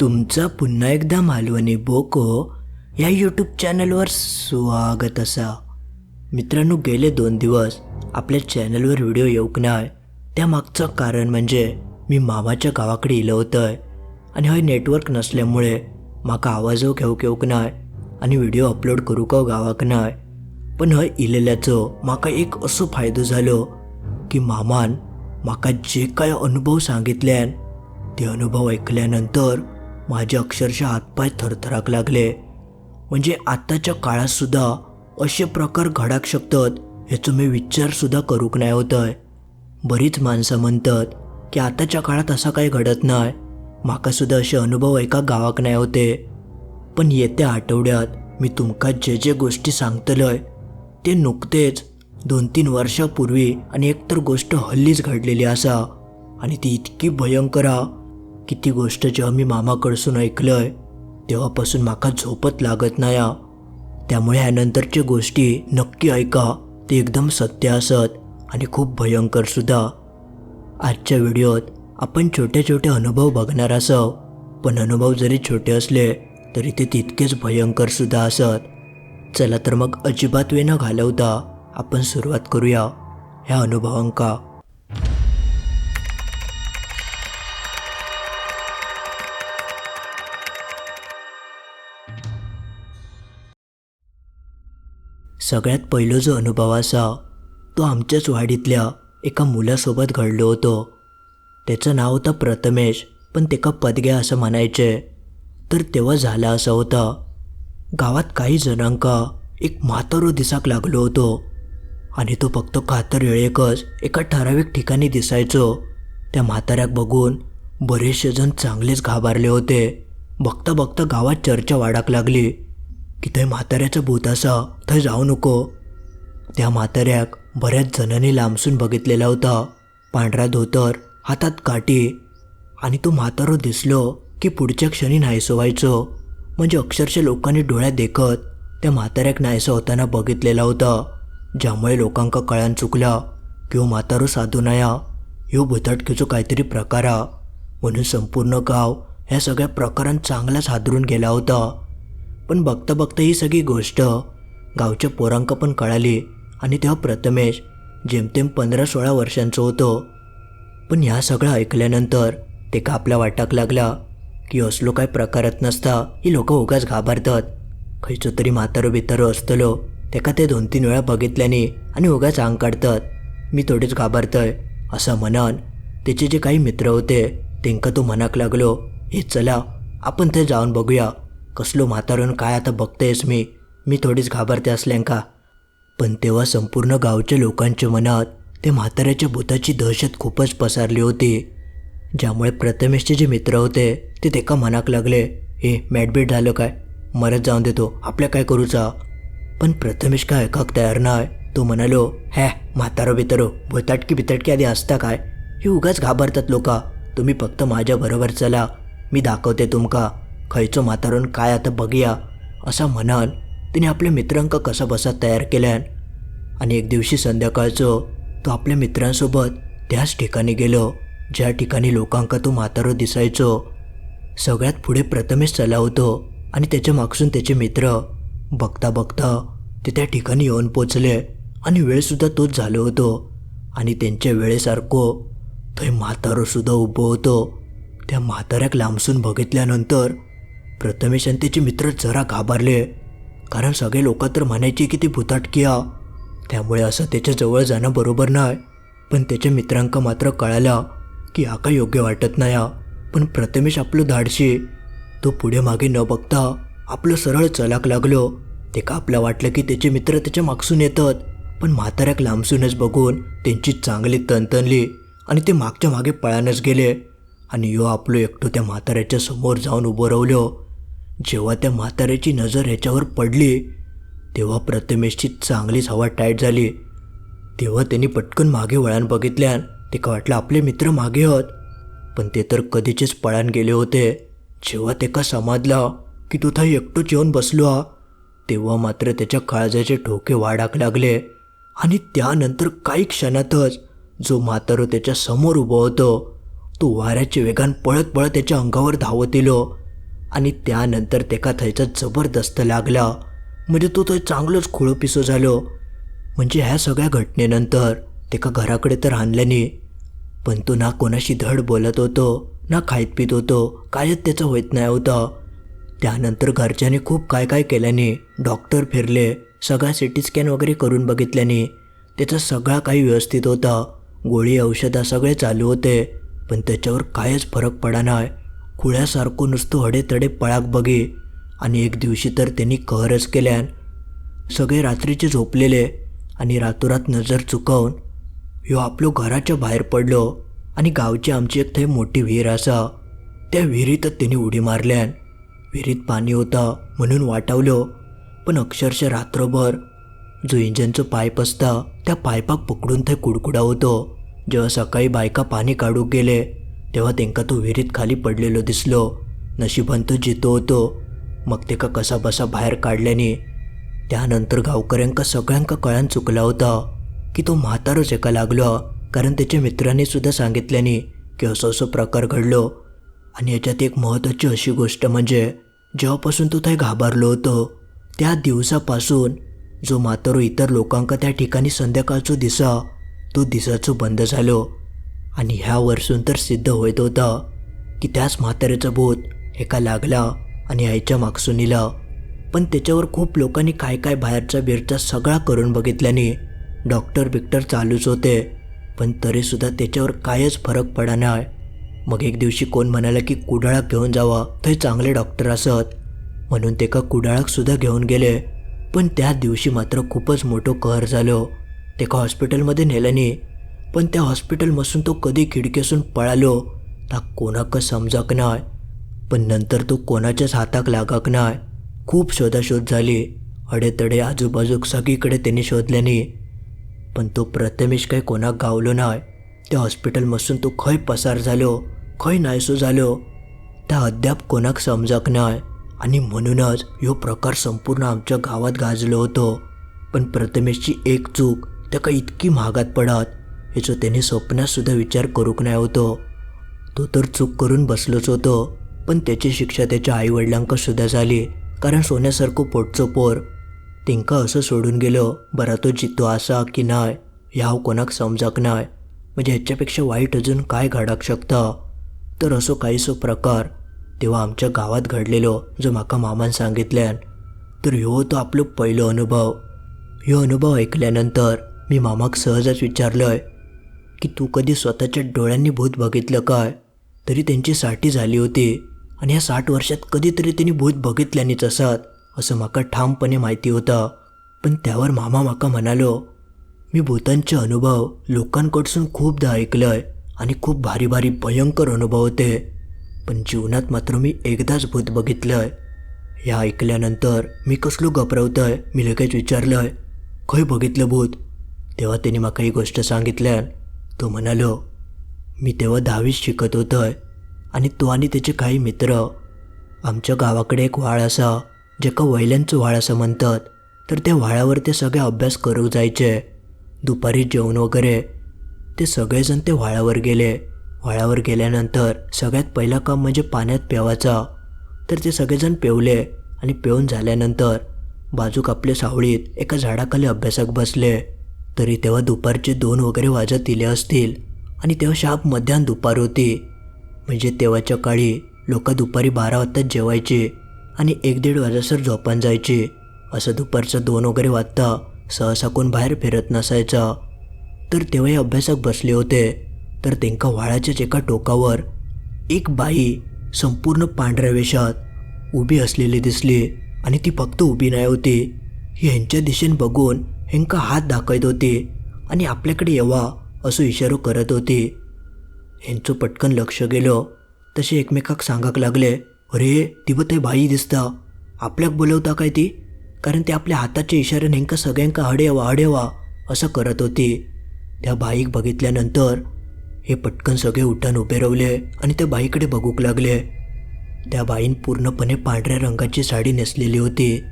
तुमचा पुन्हा एकदा मालवणी बोको या यूट्यूब चॅनलवर स्वागत असा. मित्रांनो गेले दोन दिवस आपल्या चॅनलवर व्हिडिओ येऊक नाही त्यामागचं कारण म्हणजे मी मामाच्या गावाकडे इलं होतंय. आणि हय नेटवर्क नसल्यामुळे माका आवाजो घेऊक येऊक नाय. आणि व्हिडिओ अपलोड करूक गावाक नाय. पण हय इलेल्याचो माका एक असो फायदो झालो की मामान माका जे काय अनुभव सांगितल्यान ते अनुभव ऐकल्यानंतर माझे अक्षरशः हातपाय थरथराक लागले. म्हणजे आत्ताच्या काळातसुद्धा असे प्रकार घडाक शकतात ह्याचो मी विचारसुद्धा करूक नाही होतंय. बरीच माणसं म्हणतात की आताच्या काळात असं काही घडत नाही. माकासुद्धा असे अनुभव एका गावाक नाही होते. पण येत्या आठवड्यात मी तुमका जे जे गोष्टी सांगतलंय ते नुकतेच दोन तीन वर्षापूर्वी आणि एकतर गोष्ट हल्लीच घडलेली असा आणि ती इतकी भयंकर हा की ती गोष्ट जेव्हा मी मामाकडसून ऐकलंय तेव्हापासून माका झोपत लागत नाही त्यामुळे ह्यानंतरच्या गोष्टी नक्की ऐका. ते एकदम सत्य असत आणि खूप भयंकर सुद्धा. आजच्या व्हिडिओत आपण छोटे छोटे अनुभव बघणार असव. पण अनुभव जरी छोटे असले तरी ते तितकेच भयंकर सुद्धा असत. चला तर मग अजिबात वेळ न घालवता आपण सुरुवात करूया. ह्या अनुभवांका. सगळ्यात पहिलो जो अनुभव असा तो आमच्याच वाडीतल्या एका मुलासोबत घडलो होतो. त्याचं नाव होतं प्रथमेश पण त्याका पदग्या असं म्हणायचे. तर तेव्हा झाला असं होतं. गावात काही जणांका एक म्हातारो दिसाक लागलो होतो. आणि तो फक्त कातर वेळेकच एका ठराविक ठिकाणी दिसायचो. त्या म्हाताऱ्याक बघून बरेचसे जण चांगलेच घाबरले होते. बघता बघता गावात चर्चा वाढाक लागली. की थंय म्हाताऱ्याचं भूत असा थंय जाऊ नको. त्या म्हाताऱ्याक बऱ्याच जणांनी लांबसून बघितलेला होता. पांढरा धोतर हातात काठी आणि तो म्हातारो दिसलो की पुढच्या क्षणी नाहीसो व्हायचो म्हणजे अक्षरशः लोकांनी डोळ्यात देखत त्या म्हाताऱ्याक नाहीसं होताना बघितलेला होता. ज्यामुळे लोकांका कळान चुकला की हो म्हातारो साधू नया ह्यो भुताटकीचो काहीतरी प्रकार. म्हणून संपूर्ण गाव ह्या सगळ्या प्रकारांत चांगलाच हादरून गेला होता. पण बघता बघता ही सगळी गोष्ट गावच्या पोरांका पण कळाली. आणि तेव्हा प्रथमेश जेमतेम पंधरा सोळा वर्षांचं होतो. पण ह्या सगळं ऐकल्यानंतर ते का आपल्या वाटाक लागला की असलो काय प्रकारत नसता ही लोक उगाच घाबरतात. खंयचो तरी म्हातारो बितारो असतलो. तेका ते दोन तीन वेळा बघितल्याने आणि उगाच आंग काढतात. मी थोडेच घाबरतय असं म्हणान. त्याचे जे काही मित्र होते तेंका तो म्हणाक लागलो हे चला आपण ते जाऊन बघूया. कसलो म्हातारून काय आता बघतेस मी? मी थोडीच घाबरते असल्यांका. पण तेव्हा संपूर्ण गावच्या लोकांच्या मनात ते म्हाताऱ्याच्या भूताची दहशत खूपच पसरली होती. ज्यामुळे प्रथमेशचे जे मित्र होते ते तेका मनाक लागले हे मॅडबीट झालं काय? मरत जाऊन देतो आपल्या काय करूचा? पण प्रथमेश काय ऐकाक तयार नाही तो म्हणालो हॅ म्हातारो बितारो भुताटकी बिताटकी आधी असता काय? हे उगाच घाबरतात लोका. तुम्ही फक्त माझ्याबरोबर चला. मी दाखवते तुमका. खयचो म्हातारून काय आता बघूया असा म्हणान तिने आपल्या मित्रांका कसा बसा तयार केल्यान. आणि एक दिवशी संध्याकाळचो तो आपल्या मित्रांसोबत त्याच ठिकाणी गेलो ज्या ठिकाणी लोकांका तो म्हातारो दिसायचो. सगळ्यात पुढे प्रथमेश चलावतो आणि त्याच्या मागसून त्याचे मित्र बघता बघता ते त्या ठिकाणी येऊन पोचले आणि वेळसुद्धा तोच झालो होतो. आणि त्यांच्या वेळेसारखो थंय म्हातारोसुद्धा उभो होतो. त्या म्हाताऱ्याक लांबसून बघितल्यानंतर प्रथमेश आणि त्याचे मित्र जरा घाबरले. कारण सगळे लोक तर म्हणायचे की ती भुताटकी हा त्यामुळे असं त्याच्याजवळ जाणं बरोबर नाही. पण त्याच्या मित्रांका मात्र कळालं की हा काय योग्य वाटत नाही. हा पण प्रथमेश आपलं धाडशी तो पुढे मागे न बघता आपलं सरळ चलाक लागलो. ते का आपलं वाटलं की त्याचे मित्र त्याच्या मागसून येतात. पण म्हाताऱ्याक लांबसूनच बघून त्यांची चांगली तणतणली आणि ते मागच्या मागे पळानच गेले. आणि यो आपलो एकटो त्या म्हाताऱ्याच्या समोर जाऊन उभं राहिलो. जेव्हा त्या म्हाताऱ्याची नजर ह्याच्यावर पडली तेव्हा प्रथमेशची चांगलीच हवा टाईट झाली. तेव्हा त्यांनी पटकन मागे वळण बघितल्यान ते का वाटलं आपले मित्र मागे आहोत? पण ते तर कधीचेच पळान गेले होते. जेव्हा ते का समाजला की तो थाई एकटोच येऊन बसलो हा तेव्हा मात्र त्याच्या काळजाचे ठोके वाढाक लागले. आणि त्यानंतर काही क्षणातच जो म्हातारो त्याच्यासमोर उभा होतो तो वाऱ्याचे वेगान पळत पळत त्याच्या अंगावर धावत येलो. आणि त्यानंतर तेका थंयचं जबरदस्त लागला. म्हणजे तो थंय चांगलोच खुळो झालो. म्हणजे ह्या सगळ्या घटनेनंतर तेका घराकडे तर आणल्यानी पण तो ना कोणाशी धड बोलत होतो ना खायत पित होतो कायच त्याचं होत नाही होतं. त्यानंतर घरच्यांनी खूप काय काय केल्याने डॉक्टर फिरले सगळा सी टी स्कॅन वगैरे करून बघितल्याने त्याचं सगळा काही व्यवस्थित होता. गोळी औषधं सगळे चालू होते पण त्याच्यावर कायच फरक पडा नाही. कुळ्यासारखं नुसतं हडेतडे पळाक बघे. आणि एक दिवशी तर त्यांनी कहरच केल्यान सगळे रात्रीचे झोपलेले आणि रातोरात नजर चुकवून ह्यो आपलो घराच्या बाहेर पडलो आणि गावची आमची एक थंय मोठी विहीर असा त्या विहिरीतच त्यांनी उडी मारल्यान विहिरीत पाणी होता म्हणून वाटावलो. पण अक्षरशः रात्रभर जो इंजनचं पाईप असता त्या पायपाक पकडून थंय कुडकुडा होतो. जेव्हा सकाळी बायका पाणी काढूक गेले तेव्हा तेंका तो विहिरीत खाली पडलेलो दिसलो. नशिबान तो जितो होतो. मग तेका कसा बसा बाहेर काढल्याने त्यानंतर गावकऱ्यांका सगळ्यांका कळान चुकला होता की तो म्हातारोच एका लागलो कारण त्याच्या मित्रांनी सुद्धा सांगितल्याने की असं असं प्रकार घडलो. आणि याच्यात एक महत्त्वाची अशी गोष्ट म्हणजे जेव्हापासून तो थंय घाबरलो होतो त्या दिवसापासून जो म्हातारो इतर लोकांका त्या ठिकाणी संध्याकाळचो दिसा तो दिसाचो बंद झालो. आणि ह्या वर्षून तर सिद्ध होत होता की त्याच म्हाताऱ्याचा भूत एका लागला आणि आईच्या मागसून इला पण त्याच्यावर खूप लोकांनी काय काय बाहेरचा बिरचा सगळा करून बघितल्याने डॉक्टर बिक्टर चालूच होते. पण तरीसुद्धा त्याच्यावर कायच फरक पडा नाही मग एक दिवशी कोण म्हणाला की कुडाळा घेऊन जावा थंय चांगले डॉक्टर असत. म्हणून ते का कुडाळाक सुद्धा घेऊन गेले. पण त्या दिवशी मात्र खूपच मोठं कहर झालो. तेका हॉस्पिटलमध्ये नेल्याने पण त्या हॉस्पिटलमधून तो कधी खिडकीसून पळालो ता कोणाक समजाक नाय. पण नंतर तो कोणाच्याच हाताक लागाक नाय. खूप शोधाशोध झाली. अडेतडे आजूबाजूक सगळीकडे त्यांनी शोधल्यानी पण तो प्रथमेश काही कोणाक गावलो नाय. त्या हॉस्पिटलमधून तो खंय पसार झालो खंय नायसो झालो. त्या अद्याप कोणाक समजाक नाय. आणि म्हणूनच ह्यो प्रकार संपूर्ण आमच्या गावात गाजलो होतो. पण प्रथमेशची एक चूक त्याका इतकी महागात पडत. ह्याचो त्याने स्वप्नातसुद्धा विचार करूक नाही होतो. तो तर चूक करून बसलोच होतो पण त्याची शिक्षा त्याच्या आईवडिलांकसुद्धा झाली कारण सोन्यासारखं पोटचो पोर. तिंका असं सोडून गेलो बरा तो जितो असा की नाय ह्या कोणाक समजाक नाय. म्हणजे ह्याच्यापेक्षा वाईट अजून काय घडाक शकता? तर असो काहीसो प्रकार. तेव्हा आमच्या गावात घडलेलो जो म्हाका मामान सांगितल्यान. तर ह्यो होतो आपलो पयलो अनुभव. ह्यो अनुभव ऐकल्यानंतर मी मामाक सहजच विचारलोय की तू कधी स्वतःच्या डोळ्यांनी भूत बघितलं काय? तरी त्यांची साठी झाली होती. आणि ह्या साठ वर्षात कधीतरी त्यांनी भूत बघितल्यानेच असत असं माका ठामपणे माहिती होतं. पण त्यावर मामा माका म्हणालो मी भूतांचे अनुभव लोकांकडसून खूपदा ऐकलंय आणि खूप भारी भारी भयंकर अनुभव होते. पण जीवनात मात्र मी एकदाच भूत बघितलंय. ह्या ऐकल्यानंतर मी कसलो घबरवतोय मी लगेच विचारलंय खंय बघितलं भूत? तेव्हा त्यांनी माका ही गोष्ट सांगितल्यान तो म्हणालो मी तेव्हा दहावीत शिकत होतोय आणि तो आणि त्याचे काही मित्र. आमच्या गावाकडे एक व्हाळ असा जेका वयल्यांचं व्हाळ असं म्हणतात. तर त्या व्हाळावर ते सगळे अभ्यास करू जायचे. दुपारी जेवण वगैरे. ते सगळेजण ते व्हाळावर गेले. व्हाळावर गेल्यानंतर सगळ्यात पहिला काम म्हणजे पाण्यात पेवायचा तर ते सगळेजण पेवले आणि पेवून झाल्यानंतर बाजूक आपल्या सावळीत एका झाडाखाली अभ्यासक बसले. तरी तेव्हा दुपारचे दोन वगैरे वाजत दिले असतील आणि तेव्हा शाप मध्यान दुपार होती. म्हणजे तेव्हाच्या काळी लोक दुपारी बारा वाजता जेवायचे आणि एक दीड वाजासर झोपान जायचे. असं दुपारचं दोन वगैरे वाजता सहसा कोण बाहेर फिरत नसायचा. तर तेव्हाही अभ्यासक बसले होते. तर त्यांका व्हाळाच्याच एका टोकावर एक बाई संपूर्ण पांढऱ्या वेशात उभी असलेली दिसली आणि ती फक्त उभी नाही होती. यांच्या ह्यांच्या दिशेने बघून हेंका हात दाखवत होती आणि आपल्याकडे येवा असं इशारो करत होती. हेंचो पटकन लक्ष गेलं. तसे एकमेकाक सांगाक लागले अरे तिबत हे बाई दिसता. आपल्याक बोलवता काय ती? कारण ते आपल्या हाताच्या इशाऱ्याने ह्यांका सगळ्यांका हडेवा हडेवा असं करत होती. त्या बाईक बघितल्यानंतर हे पटकन सगळे उठान उभे रवले आणि त्या बाईकडे बघूक लागले. त्या बाईन पूर्णपणे पांढऱ्या रंगाची साडी नेसलेली होती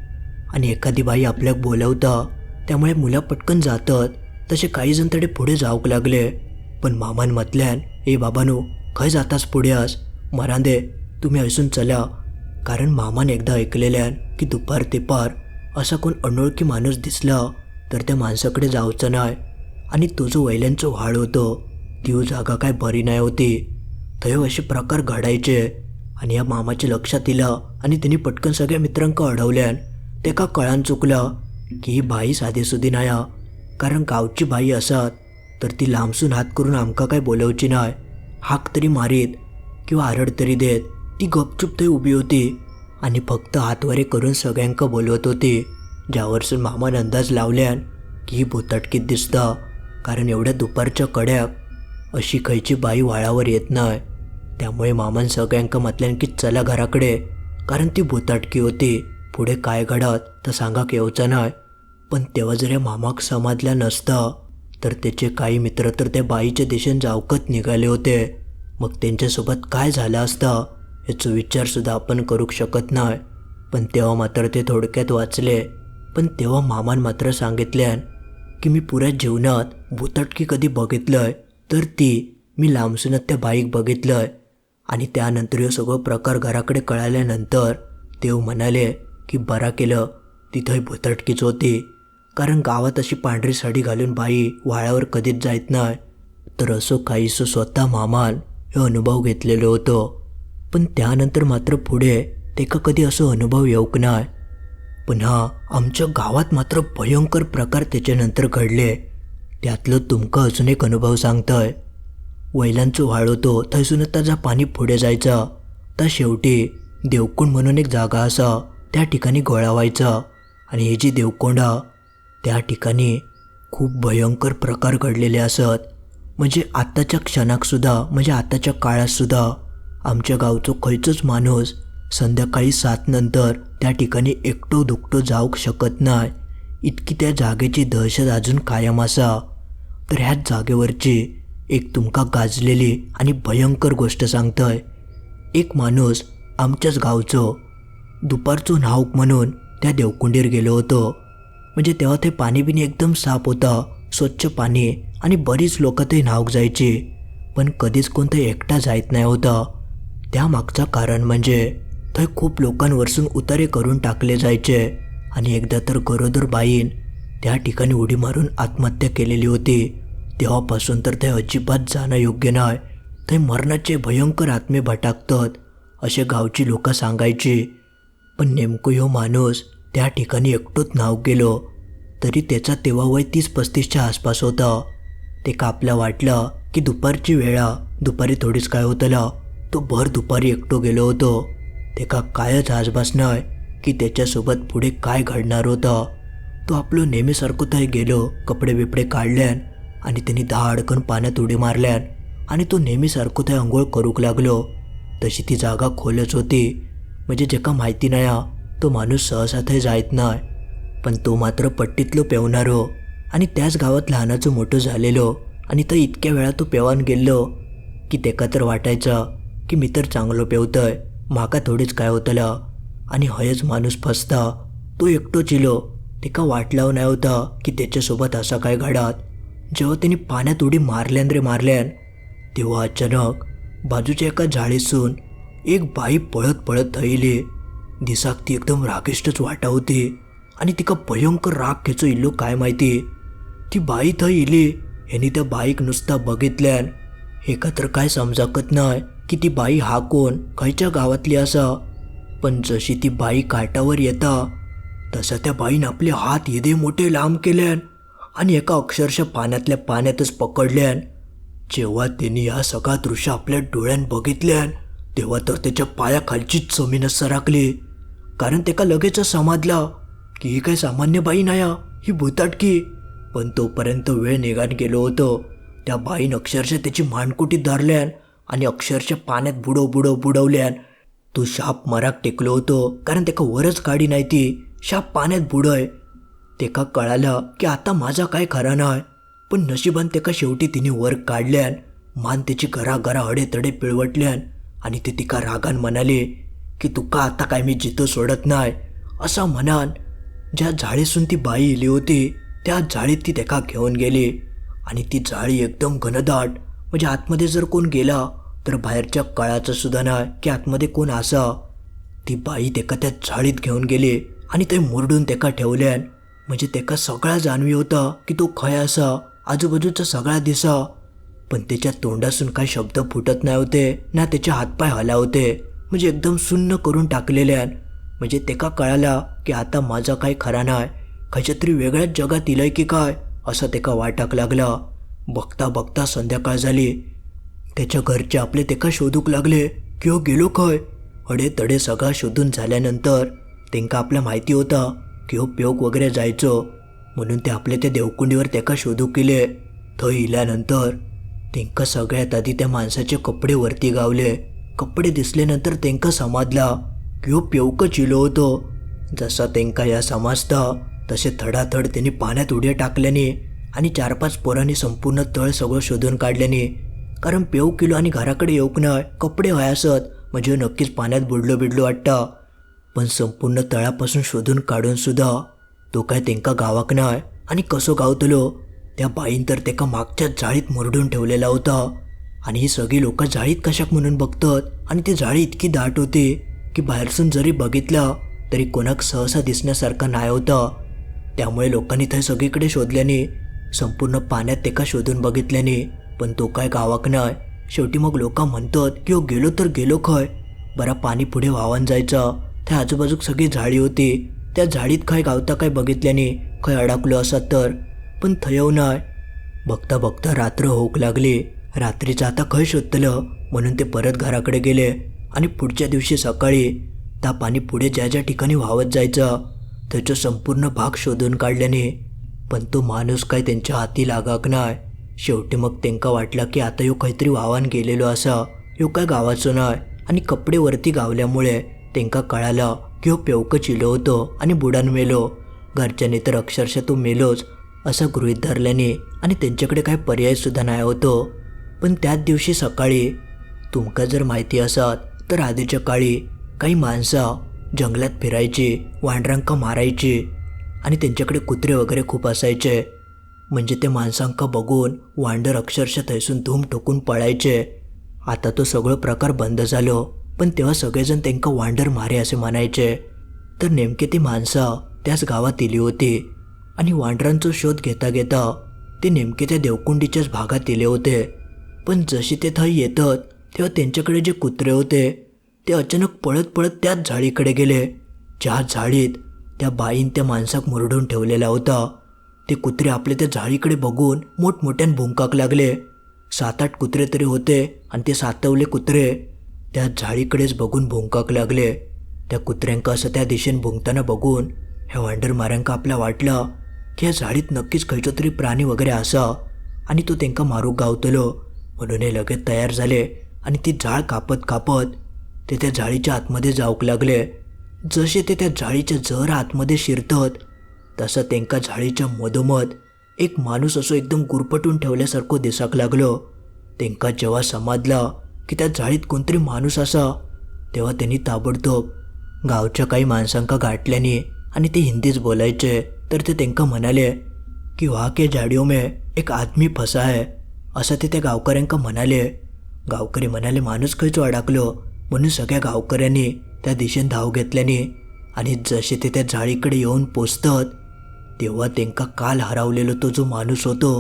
आणि एखादी बाई आपल्याक बोलवता त्यामुळे मुलं पटकन जातात. तसे काही जण तडे पुढे जाऊक लागले. पण मामान म्हटल्यान ए बाबानो खंय जातास पुढे आस मरांदे तुम्ही अजून चला. कारण मामान एकदा ऐकलेल्यान की दुपार ते पार असा कोण अनोळखी माणूस दिसला तर त्या माणसाकडे जावचं नाही आणि तो जो वैल्यांचं व्हाळ होतो. ती जागा काय बरी नाही होती. थंय असे प्रकार घडायचे. आणि या मामाच्या लक्षात इला आणि त्यांनी पटकन सगळ्या मित्रांक अडवल्यान तेका कळान चुकला? की ही बाई साधीसुधी नाया. कारण गावची बाई असत तर ती लांबसून हात करून आमका काय बोलवची नाही हाक तरी मारीत किंवा आरड तरी देत ती गपचूप थंय उभी होती. आणि फक्त हातवारे करून सगळ्यांका बोलवत होती. ज्यावरसून मामान अंदाज लावल्यान की ही भुताटकीत दिसता कारण एवढ्या दुपारच्या कड्याक अशी खयची बाई वाळावर येत नाही त्यामुळे मामान सगळ्यांक म्हटल्यान की चला घराकडे कारण ती भुताटकी होती. पुढे काय घडत तर सांगाक येवचं नाही. पण तेव्हा जर या मामाक समाजल्या नसतं तर त्याचे काही मित्र तर त्या बाईच्या दिशेने जावकत निघाले होते. मग त्यांच्यासोबत काय झालं असतं याचा विचारसुद्धा आपण करू शकत नाही. पण तेव्हा मात्र ते थोडक्यात वाचले. पण तेव्हा मामान मात्र सांगितल्यान की मी पुऱ्या जीवनात भुतटकी कधी बघितलंय तर ती मी लांबसूनच त्या बाईक बघितलंय. आणि त्यानंतर हे सगळं प्रकार घराकडे कळाल्यानंतर देव म्हणाले की बरा केलं. तिथंही भुतटकीच होती. कारण गावात अशी पांढरी साडी घालून बाई वाळ्यावर कधीच जायत नाही. तर असो काहीसं स्वतः मामाल हे अनुभव घेतलेलो होतो. पण त्यानंतर मात्र पुढे तेका कधी असं अनुभव येऊक नाही. पण हा आमच्या गावात मात्र भयंकर प्रकार त्याच्यानंतर घडले. त्यातलं तुमका अजून एक अनुभव सांगतंय. वैलांचो व्हाळ होतो थंसून त्याचा पाणी पुढे जायचा. तर शेवटी देवकुंड म्हणून एक जागा असा. त्या ठिकाणी गोळा व्हायचा आणि हे जी देवकोंड त्या ठिकाणी खूप भयंकर प्रकार घडलेले असत. म्हणजे आत्ताच्या क्षणाकसुद्धा म्हणजे आत्ताच्या काळातसुद्धा आमच्या गावचो खंयचोच माणूस संध्याकाळी सात नंतर त्या ठिकाणी एकटो दुकटो जावंक शकत नाही. इतकी त्या जागेची दहशत अजून कायम असा. तर ह्याच जागेवरची एक तुमका गाजलेली आणि भयंकर गोष्ट सांगतय. एक माणूस आमच्याच गावचो दुपारचो न्हाऊक म्हणून त्या देवकुंडीर गेलो होतो. म्हणजे तेव्हा ते पाणी बिणी एकदम साफ होतं स्वच्छ पाणी आणि बरीच लोकं ते न्हाऊक जायची. पण कधीच कोणतं एकटा जायत नाही होता. त्यामागचं कारण म्हणजे थंय खूप लोकांवरसून उतारे करून टाकले जायचे आणि एकदा तर गरोदर बाईन त्या ठिकाणी उडी मारून आत्महत्या केलेली होती. तेव्हापासून तर ते अजिबात जाणं योग्य नाही. थंय मरणाचे भयंकर आत्मे भटाकतात असे गावची लोकं सांगायची. पण नेमकं ह्यो माणूस त्या ठिकाणी एकटोच नाव गेलो. तरी त्याचा तेव्हा वय तीस पस्तीसच्या आसपास होता. ते कापला वाटलं की दुपारची वेळा दुपारी थोडीच काय होतलं. तो भर दुपारी एकटो गेलो होतो. ते का कायच आसपास नाही की त्याच्यासोबत पुढे काय घडणार होतं. तो आपलं नेहमीसारखं थंय गेलो कपडे बिपडे काढल्यान आणि त्यांनी दहा अडकन पाण्यात उडी मारल्यान आणि तो नेहमीसारखं थंय आंघोळ करूक लागलो. तशी ती जागा खोलच होती. म्हणजे जेका माहिती नाही हा, तो माणूस सहसा थंय जायत नाही. पण तो मात्र पट्टीतलो पेवणारो आणि त्याच गावात लहानाचं मोठं झालेलो आणि तर इतक्या वेळा तो पेवान गेल्लो की तेका तर वाटायचं की मी तर चांगलो पेवतोय माका थोडीच काय होतला. आणि हयच माणूस फसता तो एकटो चिलो तेका वाटलाव नाही होता की त्याच्यासोबत असा काय घडात. जेव्हा त्याने पाण्यात उडी मारल्यान रे मारल्यान तेव्हा अचानक बाजूच्या एका झाडीसून एक बाई पळत पळत थैली दिसाक ती एकदम रागिष्टच वाटा होती. आणि तिका भयंकर राग खेचो इल्लो काय माहिती? ती बाई थंय इली. ह्यांनी त्या बाईक नुसता बघितल्यान एका तर काय समजाकत नाही की ती बाई हा कोण खंयच्या गावातली असा? पण जशी ती बाई काटावर येता तसा त्या बाईन आपले हात येदे मोठे लांब केल्यान आणि एका अक्षरशः पाण्यातल्या पाण्यातच पकडल्यान जेव्हा त्यांनी या सगळा दृश्य आपल्या डोळ्यान बघितल्यान तेव्हा तर त्याच्या पायाखालचीच जमीनच सरकली कारण त्याका लगेचच समाजला की ही काय सामान्य बाई नाही ही भूताटकी. पण तोपर्यंत वेळ निघान गेलो होतो. त्या बाईन अक्षरशः त्याची मानकुटी धरल्यान आणि अक्षरशः पाण्यात बुडव बुडव बुडवल्यान तो शाप मराक टेकलो होतो. कारण त्याका वरच काढी नाही ती शाप पाण्यात बुडय. तेका कळालं की आता माझा काय खरा नाही. पण नशिबान तेका शेवटी तिने वर काढल्यान मान त्याची घरा घरा अडेतडे पिळवटल्यान आणि ते तिका रागान म्हणाले की तुका आता काय मी जिथं सोडत नाही असा म्हणान ज्या जाळीसून ती बाई इली होती त्या जाळीत ती तेका घेऊन गेली. आणि ती जाळी एकदम घनदाट म्हणजे आतमध्ये जर कोण गेला तर बाहेरच्या कळाचं सुद्धा नाही की आतमध्ये कोण असा. ती बाई तेका त्या जाळीत घेऊन गेली आणि ते मुरडून तेका ठेवल्यान म्हणजे तेका सगळा जाणवी होता की तो खंय आसा आजूबाजूचा सगळा दिसा पण त्याच्या तोंडासून काही शब्द फुटत नाही होते ना त्याचे हातपाय हलावते म्हणजे एकदम सुन्न करून टाकलेल्यान म्हणजे तेका कळाला की आता माझा काही खरा नाही? खयच्या तरी वेगळ्याच जगात इलय की काय? असं तेका वाटाक लागला. बघता बघता संध्याकाळ झाली. त्याच्या घरचे आपले तेका शोधूक लागले की हो गेलो खय अडे तडे सगळा शोधून झाल्यानंतर त्यांका आपल्या माहिती होता की हो प्योग वगैरे जायचो. म्हणून ते आपले त्या देवकुंडीवर तेका शोधूक केले थंय इल्यानंतर तेंका सगळ्यात आधी त्या माणसाचे कपडे वरती गावले. कपडे दिसल्यानंतर तेंका समजला ह्यो हो चिलो इलो होतो. जसा तेंका या समजता तसे थडाथड त्यांनी पाण्यात उड्या टाकल्याने आणि चार पाच पोरांनी संपूर्ण तळ सगळं शोधून काढल्याने. कारण पेव किलो आणि घराकडे येऊक नाय कपडे हय म्हणजे नक्कीच पाण्यात बुडलो बिडलो वाटता. पण संपूर्ण तळापासून शोधून काढून सुद्धा तो काय तेंका गावाक नाय आणि कसो गावतलो? त्या बाईन तर त्याका मागच्या जाळीत मुरडून ठेवलेला होता. आणि ही सगळी लोक जाळीत कशाक म्हणून बघतात? आणि ती जाळी इतकी दाट होती की बाहेरसून जरी बघितलं तरी कोणाक सहसा दिसण्यासारखा नाही होता. त्यामुळे लोकांनी थंय सगळीकडे शोधल्याने संपूर्ण पाण्यात तेका शोधून बघितल्याने पण तो काय गावाक नाही. शेवटी मग लोक म्हणतात की हो गेलो तर गेलो खय? बरा पाणी पुढे वाहून जायचा. त्या आजूबाजूक सगळी झाडी होती. त्या झाडीत काय गावता काय बघितल्याने खय अडकलो असत तर. पण थयव नाय. बघता बघता रात्र होऊक लागली. रात्रीचं आता खय शोधतलं? म्हणून ते परत घराकडे गेले. आणि पुढच्या दिवशी सकाळी त्या पाणी पुढे ज्या ज्या ठिकाणी व्हावत जायचं त्याचं संपूर्ण भाग शोधून काढल्याने. पण तो माणूस काय त्यांच्या हाती लागाक नाय. शेवटी मग तेंका वाटला की आता ह्यो काहीतरी वाहन गेलेलो असा. ह्यो काय गावाचो नाय. आणि कपडे वरती गावल्यामुळे त्यांका कळालं की हो पेवकं चिलो होतो आणि बुडान मेलो. घरच्यांनी तर अक्षरशः तो मेलोच. असं गृहीत धरल्याने आणि त्यांच्याकडे काय पर्यायसुद्धा नाही होतो. पण त्याच दिवशी सकाळी तुमका जर माहिती असत तर आधीच्या काळी काही माणसं जंगलात फिरायची वांडरांका मारायची आणि त्यांच्याकडे कुत्रे वगैरे खूप असायचे. म्हणजे ते माणसांका बघून वांडर अक्षरशः थैसून धूम ठोकून पळायचे. आता तो सगळं प्रकार बंद झालो पण तेव्हा सगळेजण त्यांका वांडर मारे असे म्हणायचे. तर नेमके ती माणसं त्याच गावात इली होती. आणि वांडरांचा शोध घेता घेता ते नेमके त्या देवकुंडीच्याच भागात येले होते. पण जशी ते थाई येतात तेव्हा त्यांच्याकडे जे कुत्रे होते ते अचानक पळत पळत त्याच झाडीकडे गेले. ज्या झाडीत त्या बाईन त्या माणसाक मुरडून ठेवलेला होता. ते कुत्रे आपले त्या झाडीकडे बघून मोठमोठ्यान भुंकाक लागले. सात आठ कुत्रे तरी होते आणि ते सातवले कुत्रे त्या झाडीकडेच बघून भुंकाक लागले. त्या कुत्र्यांका असं त्या दिशेने भुंकताना बघून ह्या वांडरमाऱ्यांका आपल्या वाटलं की ह्या झाडीत नक्कीच खंयचो तरी प्राणी वगैरे असा आणि तो त्यांका मारूक गावतलो. म्हणून हे लगेच तयार झाले आणि ती झाड कापत कापत ते त्या झाडीच्या आतमध्ये जाऊक लागले. जसे ते त्या झाडीच्या जर आतमध्ये शिरतात तसं त्यांका झाडीच्या मधोमध एक माणूस असो एकदम गुरपटून ठेवल्यासारखं दिसाक लागलो. त्यांका जेव्हा समजला की त्या झाडीत कोणतरी माणूस असा तेव्हा त्यांनी ताबडतोब गावच्या काही माणसांका गाठल्याने आणि ते हिंदीच बोलायचे. तर ते त्यांका म्हणाले की वहाँ के झाडियों में एक आदमी फसा आहे असं ते त्या गावकऱ्यांका म्हणाले. गावकरी म्हणाले माणूस खंयचो अडकलो म्हणून सगळ्या गावकऱ्यांनी त्या दिशेने धाव घेतल्याने आणि जसे ते त्या जाळीकडे येऊन पोचतात तेव्हा त्यांका काल हरवलेलो तो जो माणूस होतो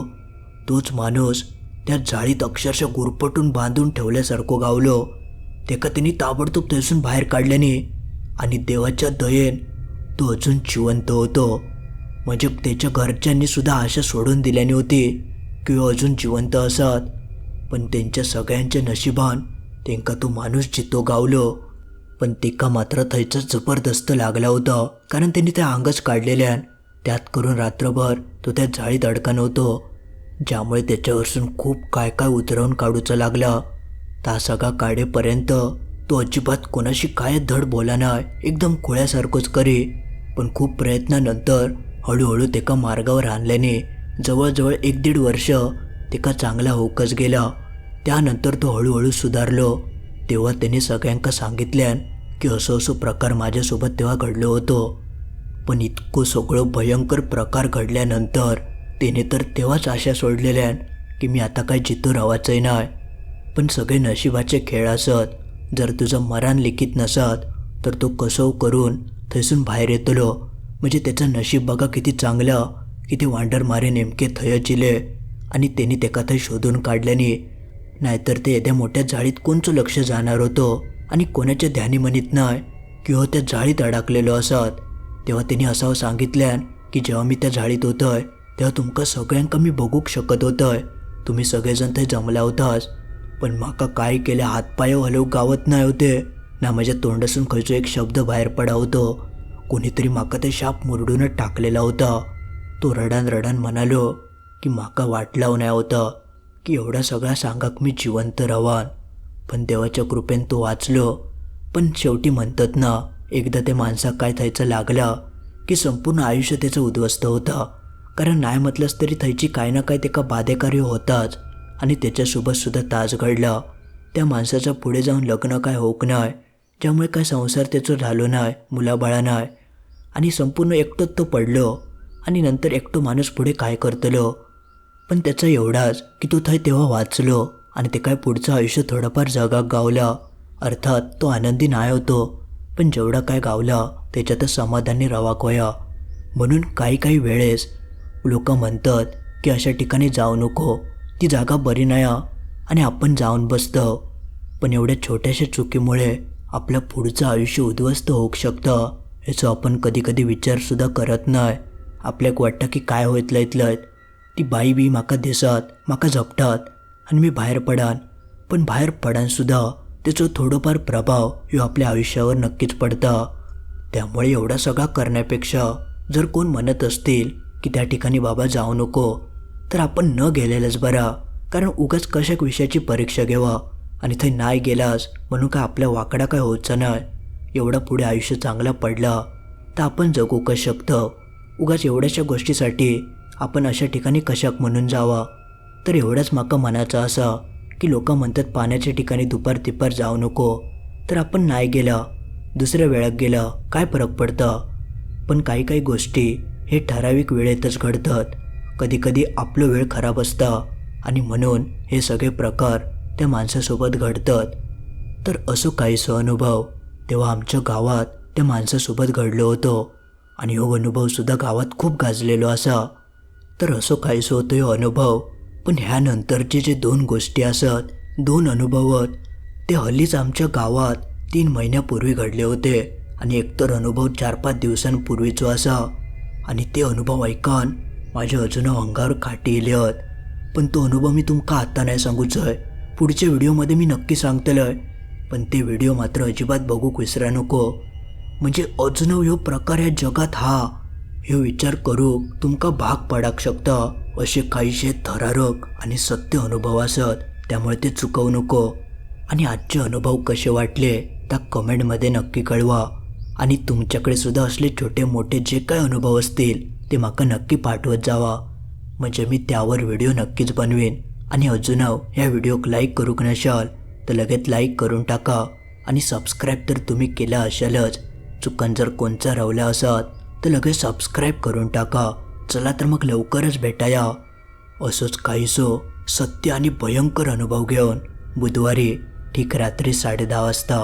तोच माणूस त्या जाळीत अक्षरशः गुरपटून बांधून ठेवल्यासारखं गावलो. तेका त्यांनी ताबडतोब थंयसून बाहेर काढल्याने आणि देवाच्या दयेन तो अजून जिवंत होतो. म्हणजे त्याच्या घरच्यांनी सुद्धा आशा सोडून दिल्याने होती की अजून जिवंत असत. पण त्यांच्या सगळ्यांच्या नशिबान त्यांका तो माणूस जितो गावलो. पण तिका मात्र थंयच जबरदस्त लागला होता. कारण त्यांनी त्या अंगच काढलेल्यान. त्यात करून रात्रभर तो त्या जाळीत अडकन होतो. ज्यामुळे त्याच्यावरसून खूप काय काय उतरवून काढूचा लागला. ता सगळा काढेपर्यंत तो अजिबात कोणाशी काय धड बोला नाही एकदम खोळ्यासारखंच करी. पण खूप प्रयत्नानंतर हळूहळू तेका मार्गावर आणल्याने जवळजवळ एक दीड वर्ष तेका चांगला होकच गेला. त्यानंतर तो हळूहळू सुधारलो. तेव्हा त्याने सगळ्यांका सांगितल्यान की असं असं प्रकार माझ्यासोबत तेव्हा घडलो होतो. पण इतकं सगळं भयंकर प्रकार घडल्यानंतर त्याने तर तेव्हाच आशा सोडलेल्यान की मी आता काय जितू राहायचंही नाही. पण सगळे नशिबाचे खेळ असत. जर तुझं मरण लिखित नसत तर तो कसो करून थंयसून भायर येतलो? म्हणजे त्याचं नशीब बघा किती चांगलं. की ते वांडर मारे नेमके थंयच इले आणि त्यांनी तेका थंय शोधून काढल्याने नाहीतर ते एद्या मोठ्या जाळीत कोणचं लक्ष जाणार होतो? आणि कोणाच्या ध्यानी म्हणत नाही? की हो त्या जाळीत अडकलेलो असत? तेव्हा त्यांनी असावं सांगितल्यान की जेव्हा मी त्या जाळीत होतोय तेव्हा तुमका सगळ्यांका मी बघूक शकत होतोय. तुम्ही सगळेजण थंय जमला होतास. पण म्हाका काय केले हातपाय हलवूक गावत नाही होते. ना माझ्या तोंडासून खयचो एक शब्द बाहेर पडा होतो. कोणीतरी माका ते शाप मुरडूनच टाकलेला होता. तो रडान रडान म्हणालो की माका वाटलाव नाही होतं की एवढा सगळा सांगाक मी जिवंत रावान पण देवाच्या कृपेन तो वाचलो. पण शेवटी म्हणतात ना एकदा ते माणसाक काय थायचं लागला की संपूर्ण आयुष्य त्याचं उद्ध्वस्त होतं. कारण नाही म्हटलंच तरी थंयची काय ना काय त्याका बाधेकार्य होताच आणि त्याच्यासोबतसुद्धा तास ताज घडला. त्या माणसाचं पुढे जाऊन लग्न काय होक नाही ज्यामुळे काय संसार त्याचं झालो नाही मुलाबाळा नाही आणि संपूर्ण एकटोच तो पडलो आणि नंतर एकटो माणूस पुढे काय करतलो? पण त्याचा एवढाच की तो थंय तेव्हा वाचलो आणि ते काय पुढचं आयुष्य थोडंफार जगाक गावला. अर्थात तो आनंदी नाही होतो पण जेवढा काय गावला त्याच्यातच समाधानी रवाक वया म्हणून काही काही वेळेस लोक म्हणतात की अशा ठिकाणी जाऊ नको ती जागा बरी नाही आणि आपण जाऊन बसतो. पण एवढ्या छोट्याशा चुकीमुळे आपलं पुढचं आयुष्य उद्ध्वस्त होऊ शकतं. याचा आपण कधी कधी विचारसुद्धा करत नाही. आपल्याक वाटतं की काय होतलं इतलं ती बाई बी म्हाका दिसत म्हाका झपटात आणि मी बाहेर पडान. पण बाहेर पडान सुद्धा त्याचो थोडोफार प्रभाव ह्यो आपल्या आयुष्यावर नक्कीच पडता. त्यामुळे एवढा सगळा करण्यापेक्षा जर कोण म्हणत असतील की त्या ठिकाणी बाबा जाऊ नको तर आपण न गेलेलंच बरा. कारण उगाच कशाक विषयाची परीक्षा घेवा आणि थंय नाही गेलास म्हणून काय आपल्या वाकडा काय होतचा नाही एवढा पुढे आयुष्य चांगलं पडला तर आपण जगू का शकतं? उगाच एवढ्याशा गोष्टीसाठी आपण अशा ठिकाणी कशाक म्हणून जावा? तर एवढंच माका मनाचा असा की लोक म्हणतात पाण्याच्या ठिकाणी दुपार तिपार जाऊ नको. तर आपण नाही गेला दुसऱ्या वेळात गेला काय फरक पडतं? पण काही काही गोष्टी हे ठराविक वेळेतच घडतात. कधीकधी आपलं वेळ खराब असता आणि म्हणून हे सगळे प्रकार त्या माणसासोबत घडतात. तर असो काही अनुभव. तेव्हा आमच्या गावात त्या माणसासोबत घडलो होतो. आणि हो अनुभवसुद्धा गावात खूप गाजलेलो असा. तर असो काहीसो होतो हो अनुभव. पण ह्यानंतरचे जे दोन गोष्टी असत दोन अनुभवत ते हल्लीच आमच्या गावात तीन महिन्यापूर्वी घडले होते. आणि एकतर अनुभव चार पाच दिवसांपूर्वीचो असा. आणि ते अनुभव ऐकान माझ्या अजून अंगावर काटी येयल्यात पण तो अनुभव मी तुमका आत्ता नाही सांगूच आहे. पुढच्या व्हिडिओमध्ये मी नक्की सांगतलोय. पण ते व्हिडिओ मात्र अजिबात बघूक विसरा नको. म्हणजे अजूनव ह्यो प्रकार ह्या जगात हा. ह्यो विचार करूक तुमका भाग पडाक शकता असे काहीशे थरारक आणि सत्य अनुभव असत त्यामुळे ते चुकवू नको. आणि आजचे अनुभव कसे वाटले त्या कमेंटमध्ये नक्की कळवा. आणि तुमच्याकडे सुद्धा असले छोटे मोठे जे काय अनुभव असतील ते माका नक्की पाठवत जावा. म्हणजे मी त्यावर व्हिडिओ नक्कीच बनवेन. आणि अजूनव ह्या व्हिडिओक लाईक करूक नशाल तर लगेच लाईक करून टाका आणि सबस्क्राईब तर तुम्ही केला असालच. चुकन जर कोणचा रावला असत तर लगेच सबस्क्राईब करून टाका. चला तर मग लवकरच भेटाया. असंच काहीसो सत्य आणि भयंकर अनुभव घेऊन बुधवारी ठीक रात्री साडेदहा वाजता